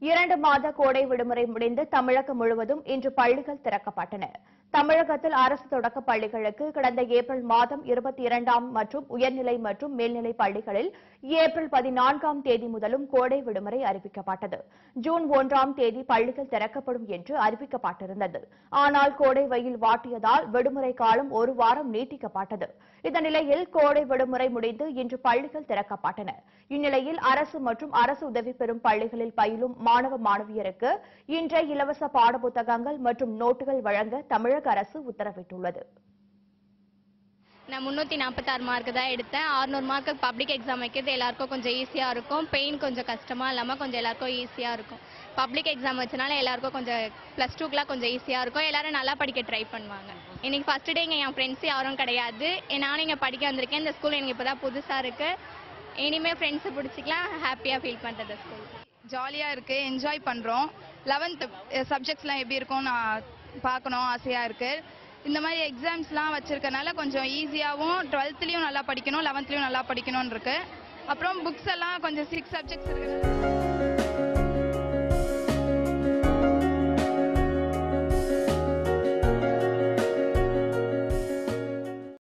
இரண்டு மாத கோடை விடுமுறை முடிந்து தமிழகம் முழுவதும் இன்று பள்ளிகள் திறக்கப்பட்டன. தமிழகத்தில் அரசு தொடக்க பள்ளிகளுக்கு கடந்த ஏப்ரல் மாதம் இருபத்தி இரண்டாம் மற்றும் உயர்நிலை மற்றும் மேல்நிலை பள்ளிகளில் ஏப்ரல் பதினான்காம் தேதி முதலும் கோடை விடுமுறை அறிவிக்கப்பட்டது. ஜூன் ஒன்றாம் தேதி பள்ளிகள் திறக்கப்படும் என்று அறிவிக்கப்பட்டிருந்தது. ஆனால் கோடை வெயில் வாட்டியதால் விடுமுறை காலம் ஒரு வாரம் நீட்டிக்கப்பட்டது. இந்த நிலையில் கோடை விடுமுறை முடிந்து இன்று பள்ளிகள் திறக்கப்பட்டன. இந்நிலையில் அரசு மற்றும் அரசு உதவி பெறும் பள்ளிகளில் பயிலும் மாணவ மாணவியருக்கு இன்றைய இலவச பாடப்புத்தகங்கள் மற்றும் நோட்டுகள் வழங்க தமிழக அரசு உத்தரவிட்டுள்ளது. நான் முந்நூற்றி நாற்பத்தாறு மார்க் தான் எடுத்தேன். ஆறுநூறு மார்க்கு பப்ளிக் எக்ஸாம் வைக்கிறது எல்லாருக்கும் கொஞ்சம் ஈஸியாக இருக்கும். பெயின் கொஞ்சம் கஷ்டமாக இல்லாமல் கொஞ்சம் எல்லாருக்கும் ஈஸியாக இருக்கும். பப்ளிக் எக்ஸாம் வச்சனால எல்லாருக்கும் கொஞ்சம் ப்ளஸ் டூக்கெலாம் கொஞ்சம் ஈஸியாக இருக்கும். எல்லாரும் நல்லா படிக்க ட்ரை பண்ணுவாங்க. இன்னைக்கு ஃபஸ்ட் டே இங்கே என் ஃப்ரெண்ட்ஸ் யாரும் கிடையாது. நானும் இங்கே படிக்க வந்திருக்கேன். இந்த ஸ்கூல் எனக்கு இப்போ தான் புதுசாக இருக்குது இனிமேல் ஃப்ரெண்ட்ஸை பிடிச்சிக்கலாம். ஹாப்பியாக ஃபீல் பண்ணுறது ஸ்கூல் ஜாலியாக இருக்குது என்ஜாய் பண்ணுறோம் லெவன்த் சப்ஜெக்ட்ஸ்லாம் எப்படி இருக்கும் நான் பார்க்கணும் ஆசையாக இருக்குது இந்த மாதிரி எக்ஸாம்ஸ்லாம் வச்சுருக்கனால கொஞ்சம் ஈஸியாகவும் டுவெல்த்லேயும் நல்லா படிக்கணும் லெவன்த்லேயும் நல்லா படிக்கணும்னு இருக்குது அப்புறம் புக்ஸ் எல்லாம் கொஞ்சம் சிக்ஸ் சப்ஜெக்ட்ஸ் இருக்குது